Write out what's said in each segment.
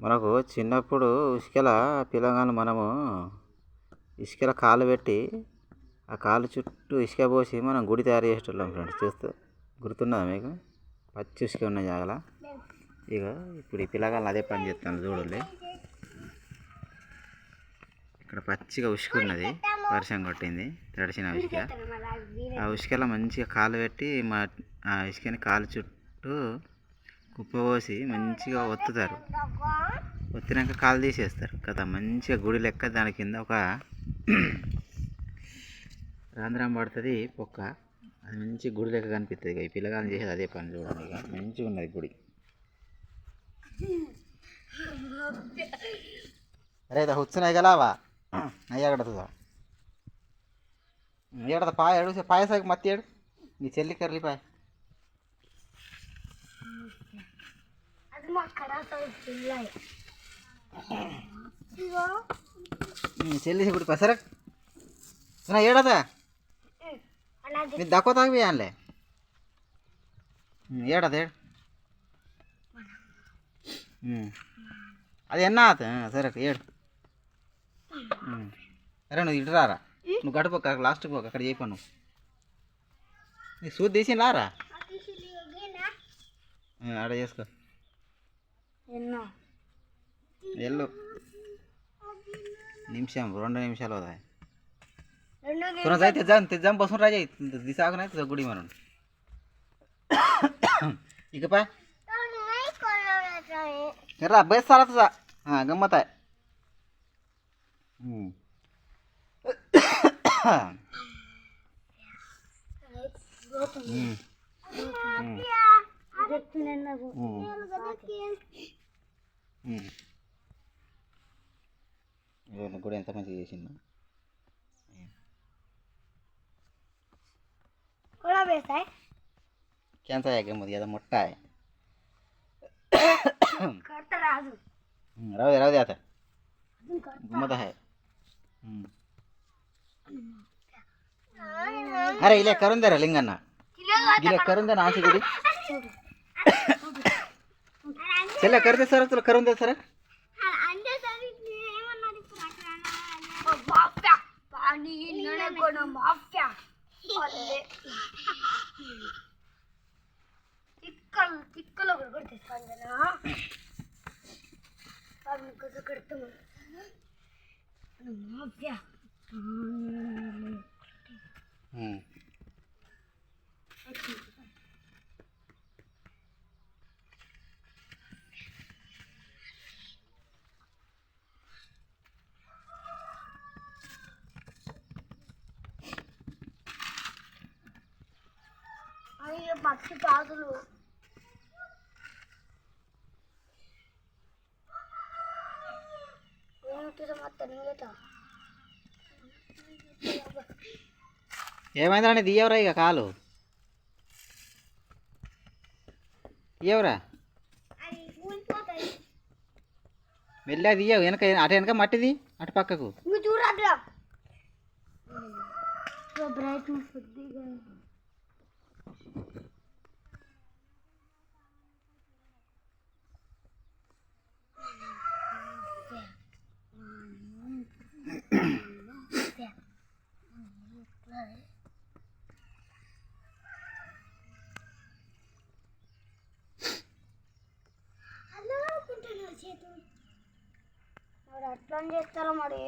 మనకు చిన్నప్పుడు ఇసుకల పిల్లగాళ్ళు మనము ఇసుకల కాలు పెట్టి ఆ కాలు చుట్టూ ఇసుక పోసి మనం గుడి తయారు చేసేటోళ్ళం ఫ్రెండ్స్. చూస్తూ గుర్తున్నదా మీకు? పచ్చి ఇసుక ఉన్న జాగల. ఇక ఇప్పుడు ఈ పిల్లగాళ్ళు అదే పని చేస్తాను చూడండి. ఇక్కడ పచ్చిగా ఉసుక ఉన్నది. వర్షం కొట్టింది. తడిసిన ఉసుక ఆ ఉసుకలో మంచిగా కాలు పెట్టి మా ఆ ఇసుకని కాలు చుట్టూ కుప్ప పోసి మంచిగా ఒత్తుతారు. వచ్చినాక కాలు తీసేస్తారు కదా మంచిగా గుడి లెక్క దాని కింద ఒక రాంధ్రం పడుతుంది పొక్క. అది మంచి గుడి లెక్క కనిపిస్తుంది. ఈ పిల్లగాని చేసేది అదే పని చూడండి ఇక. మంచిగా ఉన్నది గుడి. అరే ఇది హుచ్చునాయి గలావా అయ్యాగడదు ఏడద పాయ ఏడు పాయ సాగు మత్తి ఏడు. నీ చెల్లి కర్రీ పాయ. మా నీ చెల్లి ఇప్పుడు పసర నా ఏడదా అలాగే నీ దక్కువ తాగి అనలే ఏడద ఏడు అది ఎన్నా ఆత సరే ఏడు ఉమ్. సరే నువ్వు ఇటు రారా నువ్వు గడప లాస్ట్కి పోక అక్కడ చేయి నువ్వు నీ సూది తీసి రారా ఆ, ఆడ చేసుకో ఎన్నో వెళ్ళు నిమిషం రెండు నిమిషాలు అవుతాయి రెండు तुरंत जाए तेजाम तेजाम बसून राजा दिसाक नाही तुझं गुडी म्हणून ठीक आहे पाय रा बेस सारा तुझा हां गंमत आहे हम्म. చూడండి కూడా ఎంత మంచిగా చేసిందో క్యాన్సర్ అయ్యాకేమో కదా ముట్ట రావు రావు అత గుమ్మత అరే ఇలా కరుందరా లింగన్న ఇలా కరుందన ఆశ గుడి చెల్ల కరితే సరే తుల కరుందే సరే மாஃபியா பாணியில் நினைக்கணும் மாஃபியா ತಿಕ್ಕಲ್ ತಿಕ್ಕಲು ಬರ್ಕೊಡ್ತೈತೆ ಅಂದನ ಅದನ್ನ ಕಸ ಕಡ್ತ ಮಾಫ್ಯಾ ಹ್ಞೂ నీట ఏమైందిరా నీ తీయవరా ఇక కాలు. తీయవరా అది కూలిపోతాయి మెల్లగా తీయవు. వెనక అటు వెనక మట్టిది అటు పక్కకు. నువ్వు మరి అట్లా చేస్తారా మరి?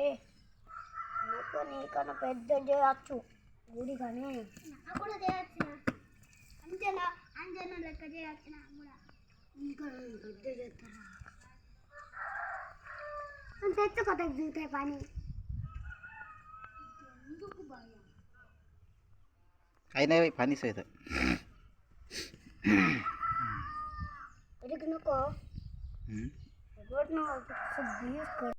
నాకు నీకన్నా పెద్ద చేయొచ్చు. గుడి కానీ. కూడా చేయొచ్చు అంజనా అంజనా లెక్క చేయొచ్చు కూడా. ఇంకా పెద్ద చేస్తారా? తెచ్చు కొత్త దిగుతాయి పని. అయినా పని సైతం ఎదుగునుకో छब कर